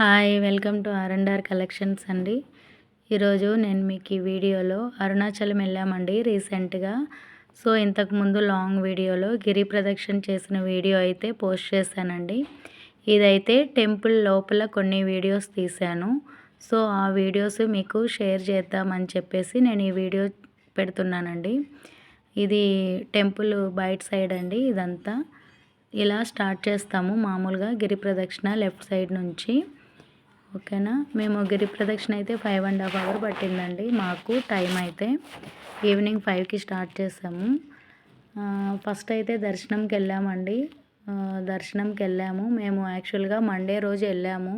Hi welcome to R and R collections అండి. ఈరోజు నేను మీకు ఈ వీడియోలో అరుణాచలం వెళ్ళామండి రీసెంట్గా. సో ఇంతకుముందు లాంగ్ వీడియోలో గిరి ప్రదక్షిణ చేసిన వీడియో అయితే పోస్ట్ చేశానండి. ఇదైతే టెంపుల్ లోపల కొన్ని వీడియోస్ తీశాను. సో ఆ వీడియోస్ మీకు షేర్ చేద్దామని చెప్పేసి నేను ఈ వీడియో పెడుతున్నానండి. ఇది టెంపుల్ బయట సైడ్ అండి ఇదంతా. ఇలా స్టార్ట్ చేస్తాము మామూలుగా గిరి ప్రదక్షిణ లెఫ్ట్ సైడ్ నుంచి. ఓకేనా? మేము గిరి ప్రదక్షిణ అయితే ఫైవ్ అండ్ హాఫ్ అవర్ పట్టిందండి. మాకు టైం అయితే ఈవినింగ్ ఫైవ్కి స్టార్ట్ చేసాము. ఫస్ట్ అయితే దర్శనంకి వెళ్ళామండి. దర్శనంకి వెళ్ళాము. మేము యాక్చువల్గా మండే రోజు వెళ్ళాము.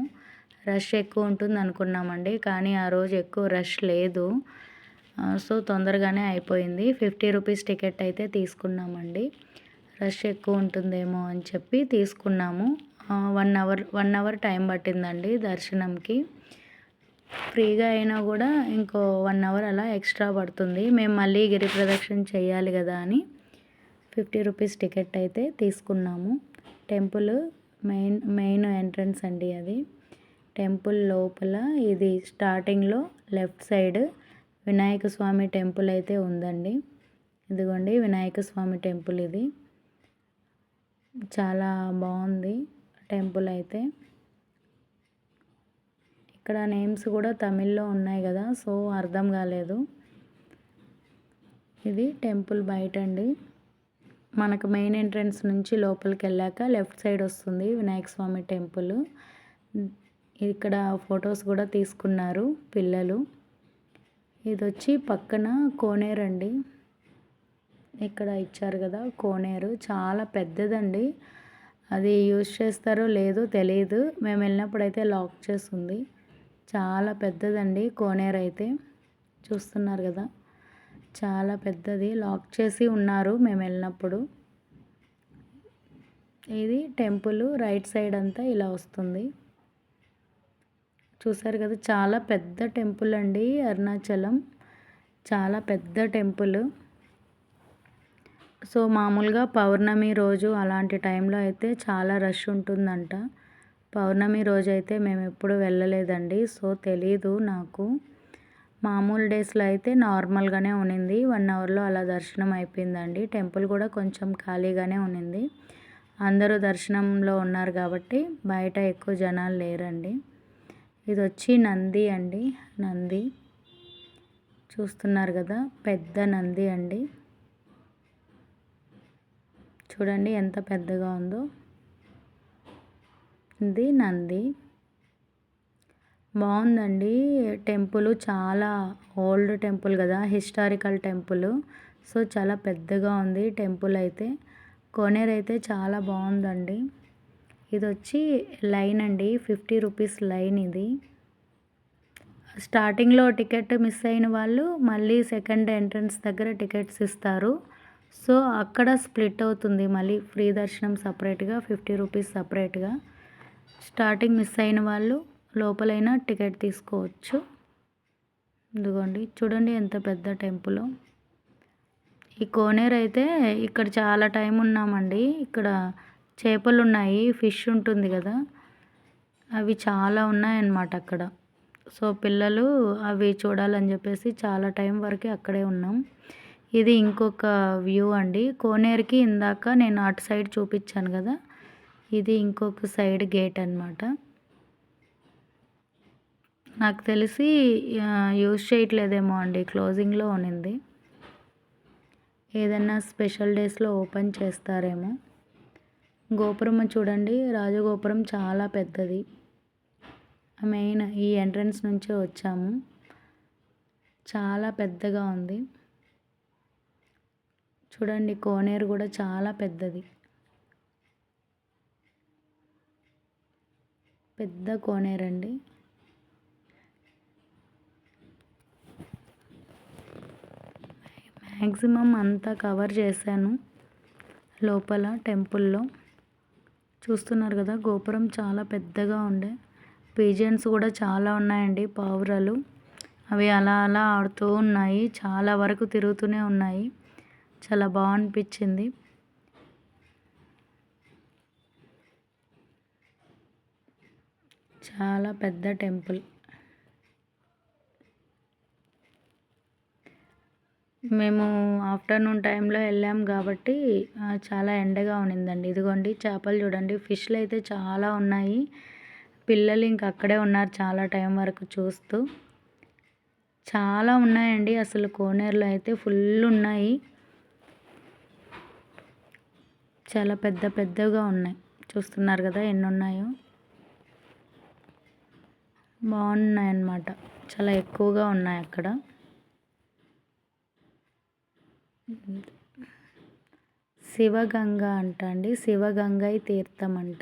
రష్ ఎక్కువ ఉంటుంది అనుకున్నామండి కానీ ఆ రోజు ఎక్కువ రష్ లేదు. సో తొందరగానే అయిపోయింది. ఫిఫ్టీ రూపీస్ టికెట్ అయితే తీసుకున్నామండి. రష్ ఎక్కువ ఉంటుందేమో అని చెప్పి తీసుకున్నాము. One hour one hour time పట్టిందండి దర్శనంకి. ఫ్రీగా అయినా కూడా ఇంకో వన్ అవర్ అలా ఎక్స్ట్రా పడుతుంది. మేము మళ్ళీ గిరి ప్రదక్షిణ చేయాలి కదా అని ఫిఫ్టీ రూపీస్ టికెట్ అయితే తీసుకున్నాము. టెంపుల్ మెయిన్ మెయిన్ ఎంట్రన్స్ అండి అది. టెంపుల్ లోపల ఇది స్టార్టింగ్లో left side Vinayaka Swamy temple అయితే ఉందండి. ఇదిగోండి వినాయక స్వామి టెంపుల్ ఇది. చాలా బాగుంది. టెంపుల్ అయితే. ఇక్కడ నేమ్స్ కూడా తమిళ్ళో ఉన్నాయి కదా సో అర్థం కాలేదు. ఇది టెంపుల్ బయట అండి మనకు మెయిన్ ఎంట్రన్స్ నుంచి లోపలికి వెళ్ళాక లెఫ్ట్ సైడ్ వస్తుంది వినాయక స్వామి టెంపుల్. ఇక్కడ ఫొటోస్ కూడా తీసుకున్నారు పిల్లలు. ఇది వచ్చి పక్కన కోనేరు అండి. ఇక్కడ ఇచ్చారు కదా కోనేరు. చాలా పెద్దదండి. అది యూజ్ చేస్తారో లేదో తెలియదు మేము వెళ్ళినప్పుడు అయితే లాక్ చేస్తుంది. చాలా పెద్దదండి కోనేరు అయితే. చూస్తున్నారు కదా. చాలా పెద్దది. లాక్ చేసి ఉన్నారు మేము వెళ్ళినప్పుడు. ఇది టెంపుల్ రైట్ సైడ్ అంతా ఇలా వస్తుంది. చూసారు కదా చాలా పెద్ద టెంపుల్ అండి అరుణాచలం. చాలా పెద్ద టెంపుల్. సో మామూలుగా పౌర్ణమి రోజు అలాంటి టైంలో అయితే చాలా రష్ ఉంటుందంట. పౌర్ణమి రోజు అయితే మేము ఎప్పుడు వెళ్ళలేదండి. సో తెలీదు నాకు. మామూలు డేస్లో అయితే నార్మల్గానే ఉన్నింది వన్ అవర్లో అలా దర్శనం అయిపోయిందండి. టెంపుల్ కూడా కొంచెం ఖాళీగానే ఉన్నింది అందరూ దర్శనంలో ఉన్నారు కాబట్టి బయట ఎక్కువ జనాలు లేరండి. ఇది వచ్చి నంది అండి. నంది. చూస్తున్నారు కదా? పెద్ద నంది అండి. చూడండి ఎంత పెద్దగా ఉందో. ఇది నంది. బాగుందండి. టెంపుల్ చాలా ఓల్డ్ టెంపుల్ కదా హిస్టారికల్ టెంపుల్. సో చాలా పెద్దగా ఉంది టెంపుల్ అయితే. కోనేరు అయితే చాలా బాగుందండి. ఇది వచ్చి లైన్ అండి ఫిఫ్టీ రూపీస్ లైన్ ఇది. స్టార్టింగ్లో టికెట్ మిస్ అయిన వాళ్ళు మళ్ళీ సెకండ్ ఎంట్రన్స్ దగ్గర టికెట్స్ ఇస్తారు. సో అక్కడ స్ప్లిట్ అవుతుంది మళ్ళీ ఫ్రీ దర్శనం సపరేట్గా ఫిఫ్టీ రూపీస్ సపరేట్గా. స్టార్టింగ్ మిస్ అయిన వాళ్ళు లోపలైనా టికెట్ తీసుకోవచ్చు. ఇదిగోండి చూడండి ఎంత పెద్ద టెంపుల్. ఈ కోనేరు అయితే ఇక్కడ చాలా టైం ఉన్నామండి. ఇక్కడ చేపలు ఉన్నాయి ఫిష్ ఉంటుంది కదా. అవి చాలా ఉన్నాయన్నమాట అక్కడ. సో పిల్లలు అవి చూడాలని చెప్పేసి చాలా టైం వరకు అక్కడే ఉన్నాం. ఇది ఇంకొక వ్యూ అండి. కోనేరుకి ఇందాక నేను అటు సైడ్ చూపించాను కదా. ఇది ఇంకొక సైడ్ గేట్ అనమాట నాకు తెలిసి యూజ్ చేయట్లేదేమో అండి. క్లోజింగ్లో ఉన్నింది. ఏదన్నా స్పెషల్ డేస్లో ఓపెన్ చేస్తారేమో. గోపురం చూడండి. రాజగోపురం చాలా పెద్దది. మెయిన్ ఈ ఎంట్రన్స్ నుంచే వచ్చాము. చాలా పెద్దగా ఉంది. చూడండి కోనేరు కూడా చాలా పెద్దది. పెద్ద కోనేరు అండి మ్యాక్సిమం అంతా కవర్ చేశాను లోపల టెంపుల్లో. చూస్తున్నారు కదా గోపురం చాలా పెద్దగా ఉండే. పీజియన్స్ కూడా చాలా ఉన్నాయండి పావురాలు. అవి అలా అలా ఆడుతూ ఉన్నాయి చాలా వరకు తిరుగుతూనే ఉన్నాయి. చాలా బాగా అనిపించింది చాలా పెద్ద టెంపుల్. మేము ఆఫ్టర్నూన్ టైంలో వెళ్ళాం కాబట్టి చాలా ఎండగా ఉన్నిందండి. ఇదిగోండి చేపలు చూడండి. ఫిష్లు అయితే చాలా ఉన్నాయి. పిల్లలు ఇంక అక్కడే ఉన్నారు చాలా టైం వరకు చూస్తూ. చాలా ఉన్నాయండి. అసలు కోనేరులో అయితే ఫుల్ ఉన్నాయి. చాలా పెద్ద పెద్దగా ఉన్నాయి. చూస్తున్నారు కదా ఎన్ని ఉన్నాయో బాగున్నాయి అన్నమాట చాలా ఎక్కువగా ఉన్నాయి అక్కడ. శివగంగ అంట అండి. శివగంగై తీర్థం అంట.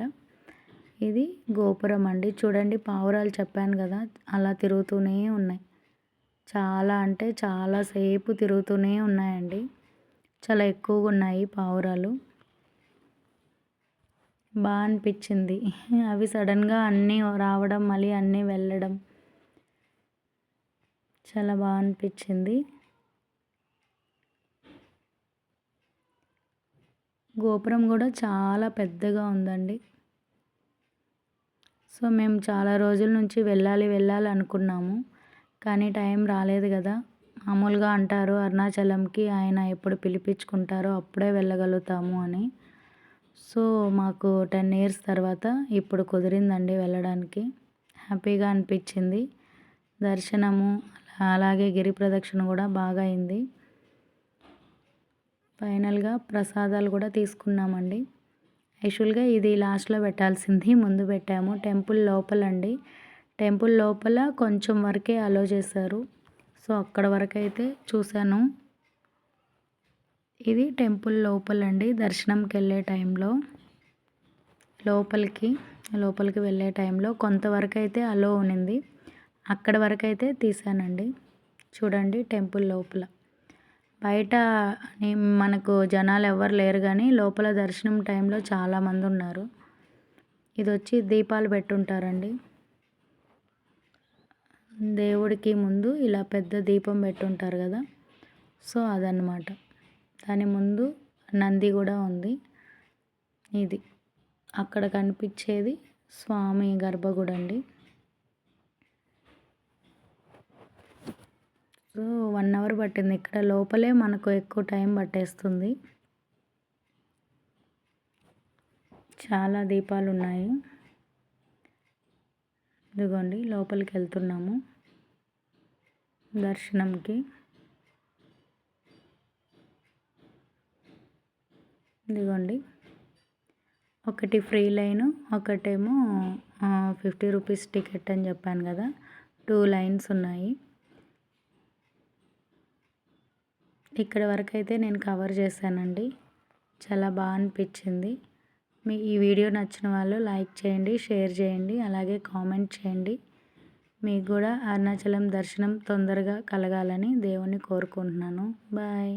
ఇది గోపురం అండి. చూడండి పావురాలు చెప్పాను కదా అలా తిరుగుతూనే ఉన్నాయి. చాలా అంటే చాలా సేపు తిరుగుతూనే ఉన్నాయండి. చాలా ఎక్కువగా ఉన్నాయి పావురాలు. బాగా అనిపించింది. అవి సడన్గా అన్నీ రావడం మళ్ళీ అన్నీ వెళ్ళడం చాలా బాగా అనిపించింది. గోపురం కూడా చాలా పెద్దగా ఉందండి. సో మేము చాలా రోజుల నుంచి వెళ్ళాలి వెళ్ళాలి అనుకున్నాము. కానీ టైం రాలేదు కదా. మామూలుగా అంటారు అరుణాచలంకి ఆయన ఎప్పుడు పిలిపించుకుంటారో అప్పుడే వెళ్ళగలుగుతాము అని. సో మాకు టెన్ ఇయర్స్ తర్వాత ఇప్పుడు కుదిరిందండి వెళ్ళడానికి. హ్యాపీగా అనిపించింది. దర్శనము అలాగే గిరి ప్రదక్షిణ కూడా బాగా అయింది. ఫైనల్గా ప్రసాదాలు కూడా తీసుకున్నామండి. యాక్చువల్గా ఇది లాస్ట్లో పెట్టాల్సింది. ముందు పెట్టాము. టెంపుల్ లోపలండి. టెంపుల్ లోపల కొంచెం వరకే అలో చేశారు. సో అక్కడ వరకు అయితే చూశాను. ఇది టెంపుల్ లోపలండి. దర్శనంకి వెళ్ళే టైంలో లోపలికి లోపలికి వెళ్ళే టైంలో కొంతవరకు అయితే అలో ఉనింది అక్కడ వరకు అయితే తీసానండి. చూడండి టెంపుల్ లోపల. బయట మనకు జనాలు ఎవరు లేరు కానీ లోపల దర్శనం టైంలో చాలామంది ఉన్నారు ఇది వచ్చి దీపాలు పెట్టుంటారండి. దేవుడికి ముందు ఇలా పెద్ద దీపం పెట్టుంటారు కదా. సో అదనమాట దాని ముందు నంది కూడా ఉంది. ఇది అక్కడ కనిపించేది స్వామి గర్భగుడి అండి. సో వన్ అవర్ పట్టింది. ఇక్కడ లోపలే మనకు ఎక్కువ టైం పట్టేస్తుంది. చాలా దీపాలు ఉన్నాయి. ఇదిగోండి లోపలికి వెళ్తున్నాము. దర్శనంకి. ఇదిగోండి. ఒకటి ఫ్రీ లైను ఒకటేమో ఫిఫ్టీ రూపీస్ టికెట్ అని చెప్పాను కదా టూ లైన్స్ ఉన్నాయి. ఇక్కడ వరకు అయితే నేను కవర్ చేశానండి. చాలా బాగా అనిపించింది. మీ ఈ వీడియో నచ్చిన వాళ్ళు లైక్ చేయండి షేర్ చేయండి అలాగే కామెంట్ చేయండి. మీకు కూడా అరుణాచలం దర్శనం తొందరగా కలగాలని దేవుణ్ణి కోరుకుంటున్నాను. బాయ్.